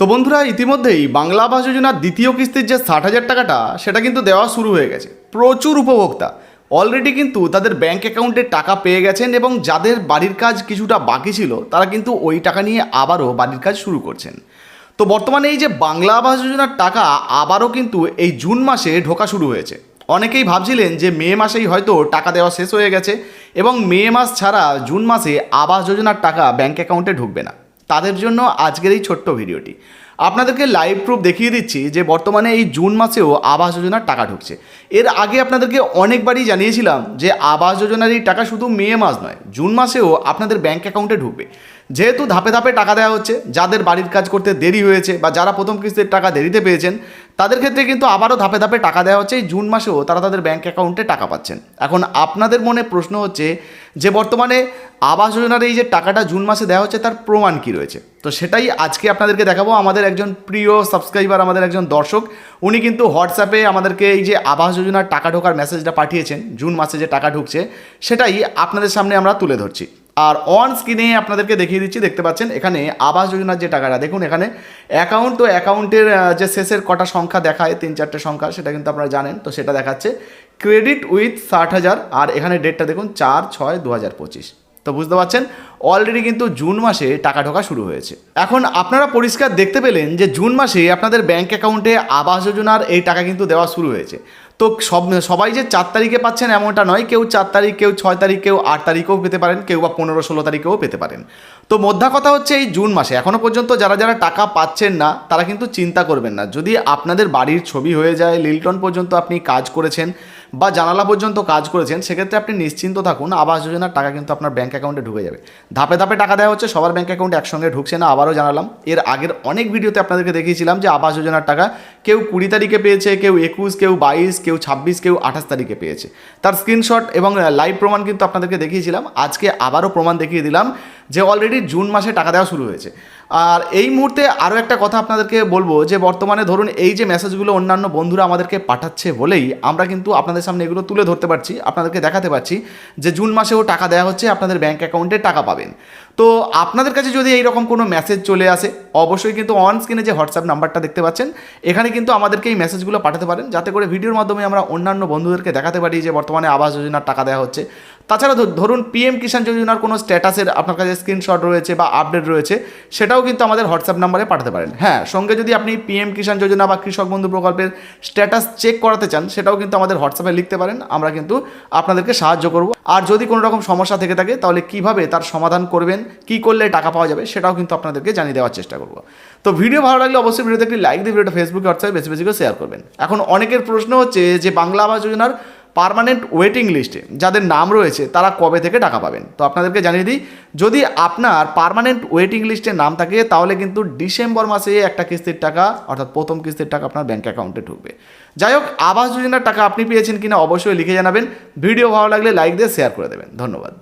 তো বন্ধুরা, ইতিমধ্যেই বাংলা আবাস যোজনার দ্বিতীয় কিস্তির যে ষাট হাজার টাকাটা, সেটা কিন্তু দেওয়া শুরু হয়ে গেছে। প্রচুর উপভোক্তা। অলরেডি কিন্তু তাদের ব্যাংক অ্যাকাউন্টে টাকা পেয়ে গেছেন এবং যাদের বাড়ির কাজ কিছুটা বাকি ছিল, তারা কিন্তু ওই টাকা নিয়ে আবারও বাড়ির কাজ শুরু করছেন। তো বর্তমানে এই যে বাংলা আবাস যোজনার টাকা আবারও কিন্তু এই জুন মাসে ঢোকা শুরু হয়েছে। অনেকেই ভাবছিলেন যে মে মাসেই হয়তো টাকা দেওয়া শেষ হয়ে গেছে এবং মে মাস ছাড়া জুন মাসে আবাস যোজনার টাকা ব্যাংক অ্যাকাউন্টে ঢুকবে না। তাদের জন্য আজকের এই ছোট্ট ভিডিওটি। আপনাদেরকে লাইভ প্রুফ দেখিয়ে দিচ্ছি যে বর্তমানে এই জুন মাসেও আবাস যোজনার টাকা ঢুকছে। এর আগে আপনাদেরকে অনেকবারই জানিয়েছিলাম যে আবাস যোজনার এই টাকা শুধু মে মাস নয়, জুন মাসেও আপনাদের ব্যাঙ্ক অ্যাকাউন্টে ঢুকবে। যেহেতু ধাপে ধাপে টাকা দেওয়া হচ্ছে, যাদের বাড়ির কাজ করতে দেরি হয়েছে বা যারা প্রথম কিস্তির টাকা দেরিতে পেয়েছেন, তাদের ক্ষেত্রে কিন্তু আবারও ধাপে ধাপে টাকা দেওয়া হচ্ছে, এই জুন মাসেও তারা তাদের ব্যাঙ্ক অ্যাকাউন্টে টাকা পাচ্ছেন। এখন আপনাদের মনে প্রশ্ন হচ্ছে যে বর্তমানে আবাস যোজনার এই যে টাকাটা জুন মাসে দেওয়া হচ্ছে, তার প্রমাণ কি রয়েছে? তো সেটাই আজকে আপনাদেরকে দেখাবো। আমাদের একজন প্রিয় সাবস্ক্রাইবার আমাদের একজন দর্শক, উনি কিন্তু হোয়াটসঅ্যাপে আমাদেরকে এই যে আবাস যোজনার টাকা ঢোকার মেসেজটা পাঠিয়েছেন, জুন মাসে যে টাকা ঢুকছে, সেটাই আপনাদের সামনে আমরা তুলে ধরছি। আর অন স্ক্রিনে আপনাদেরকে দেখিয়ে দিচ্ছি, দেখতে পাচ্ছেন, এখানে আবাস যোজনার যে টাকাটা, দেখুন এখানে অ্যাকাউন্ট তো অ্যাকাউন্টের যে শেষের কটা সংখ্যা দেখায়, তিন চারটে সংখ্যা, সেটা কিন্তু আপনারা জানেন, তো সেটা দেখাচ্ছে। ক্রেডিট উইথ ষাট হাজার, আর এখানে ডেটটা দেখুন, চার ছয় দু হাজার পঁচিশ। তো বুঝতে পারছেন অলরেডি কিন্তু জুন মাসে টাকা ঢোকা শুরু হয়েছে। এখন আপনারা পরিষ্কার দেখতে পেলেন যে জুন মাসে আপনাদের ব্যাংক অ্যাকাউন্টে আবাস যোজনার এই টাকা কিন্তু দেওয়া শুরু হয়েছে। তো সব, সবাই যে চার তারিখে পাচ্ছেন এমনটা নয়, কেউ চার তারিখ, কেউ ছয় তারিখ, কেউ আট তারিখেও পেতে পারেন, কেউ বা পনেরো ষোলো তারিখেও পেতে পারেন। তো মধ্যা কথা হচ্ছে এই জুন মাসে। এখনও পর্যন্ত যারা যারা টাকা পাচ্ছেন না, তারা কিন্তু চিন্তা করবেন না। যদি আপনাদের বাড়ির ছবি হয়ে যায়, লিলটন পর্যন্ত আপনি কাজ করেছেন বা জানালা পর্যন্ত কাজ করেছেন, সেক্ষেত্রে আপনি নিশ্চিন্ত থাকুন, আবাস যোজনার টাকা কিন্তু আপনার ব্যাঙ্ক অ্যাকাউন্টে ঢুকে যাবে। ধাপে ধাপে টাকা দেওয়া হচ্ছে, সবার ব্যাঙ্ক অ্যাকাউন্টে একসঙ্গে ঢুকছে না, আবারও জানালাম। এর আগের অনেক ভিডিওতে আপনাদেরকে দেখিয়েছিলাম যে আবাস যোজনার টাকা কেউ কুড়ি তারিখে পেয়েছে, কেউ একুশ, কেউ বাইশ, কেউ ছাব্বিশ, কেউ আঠাশ তারিখে পেয়েছে। তার স্ক্রিনশট এবং লাইভ প্রমাণ কিন্তু আপনাদেরকে দেখিয়েছিলাম। আজকে আবারও প্রমাণ দেখিয়ে দিলাম যে অলরেডি জুন মাসে টাকা দেওয়া শুরু হয়েছে। আর এই মুহূর্তে আরও একটা কথা আপনাদেরকে বলব যে, বর্তমানে ধরুন এই যে মেসেজগুলো অন্যান্য বন্ধুরা আমাদেরকে পাঠাচ্ছে বলেই আমরা কিন্তু আপনাদের সামনে এগুলো তুলে ধরতে পারছি, আপনাদেরকে দেখাতে পারছি যে, জুন মাসেও টাকা দেওয়া হচ্ছে, আপনাদের ব্যাঙ্ক অ্যাকাউন্টে টাকা পাবেন। তো আপনাদের কাছে যদি এইরকম কোনো মেসেজ চলে আসে, অবশ্যই কিন্তু অন স্ক্রিনে যে হোয়াটসঅ্যাপ নাম্বারটা দেখতে পাচ্ছেন, এখানে কিন্তু আমাদেরকে এই মেসেজগুলো পাঠাতে পারেন, যাতে করে ভিডিওর মাধ্যমে আমরা অন্যান্য বন্ধুদেরকে দেখাতে পারি যে, বর্তমানে আবাস যোজনার টাকা দেওয়া হচ্ছে। তাছাড়া ধরুন পিএম কিষাণ যোজনার কোনো স্ট্যাটাসের আপনার কাছে স্ক্রিনশট রয়েছে বা আপডেট রয়েছে, সেটাও কিন্তু আমাদের হোয়াটসঅ্যাপ নাম্বারে পাঠাতে পারেন। হ্যাঁ সঙ্গে যদি আপনি পিএম কিষাণ যোজনা বা কৃষক বন্ধু প্রকল্পের স্ট্যাটাস চেক করাতে চান, সেটাও কিন্তু আমাদের হোয়াটসঅ্যাপে লিখতে পারেন, আমরা কিন্তু আপনাদেরকে সাহায্য করব। আর যদি কোনো রকম সমস্যা থেকে থাকে, তাহলে কীভাবে তার সমাধান করবেন, কি করলে টাকা পাওয়া যাবে, সেটাও কিন্তু আপনাদেরকে জানিয়ে দেওয়ার চেষ্টা করব। তো ভিডিও ভালো লাগলে অবশ্যই ভিডিওতে একটি লাইক দিয়ে ভিডিওটা ফেসবুকে হোয়াটসঅ্যাপে বেশি বেশি করে শেয়ার করবেন। এখন অনেকের প্রশ্ন হচ্ছে যে বাংলা আবাস যোজনার পার্মানেন্ট ওয়েটিং লিস্টে যাদের নাম রয়েছে, তারা কবে থেকে টাকা পাবেন? তো আপনাদেরকে জানিয়ে দিই, যদি আপনার পারমানেন্ট ওয়েটিং লিস্টে নাম থাকে, তাহলে কিন্তু ডিসেম্বর মাসে একটা কিস্তির টাকা, অর্থাৎ প্রথম কিস্তির টাকা আপনার ব্যাঙ্ক অ্যাকাউন্টে ঢুকবে। যাই হোক, আবাস যোজনার টাকা আপনি পেয়েছেন কিনা অবশ্যই লিখে জানাবেন। ভিডিও ভালো লাগলে লাইক দিয়ে শেয়ার করে দেবেন। ধন্যবাদ।